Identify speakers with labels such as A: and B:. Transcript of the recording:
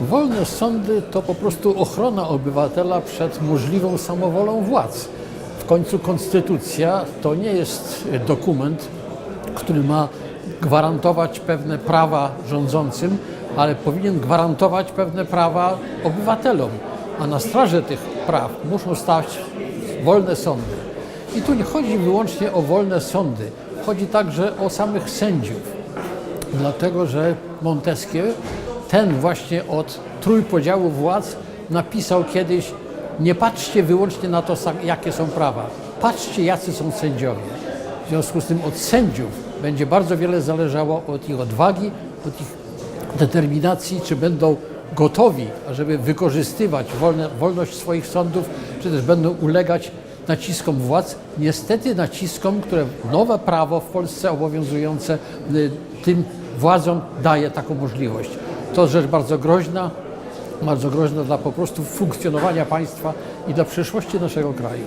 A: Wolne sądy to po prostu ochrona obywatela przed możliwą samowolą władz. W końcu konstytucja to nie jest dokument, który ma gwarantować pewne prawa rządzącym, ale powinien gwarantować pewne prawa obywatelom. A na straży tych praw muszą stać wolne sądy. I tu nie chodzi wyłącznie o wolne sądy, chodzi także o samych sędziów dlatego że Montesquieu, ten właśnie od trójpodziału władz, napisał kiedyś: Nie patrzcie wyłącznie na to, jakie są prawa, patrzcie, jacy są sędziowie. W związku z tym od sędziów będzie bardzo wiele zależało od ich odwagi, od ich determinacji, czy będą gotowi, ażeby wykorzystywać wolne, wolność swoich sądów, czy też będą ulegać naciskom władz, niestety naciskom, które nowe prawo w Polsce obowiązujące y, tym władzom daje taką możliwość. To rzecz bardzo groźna, bardzo groźna dla po prostu funkcjonowania państwa i dla przyszłości naszego kraju.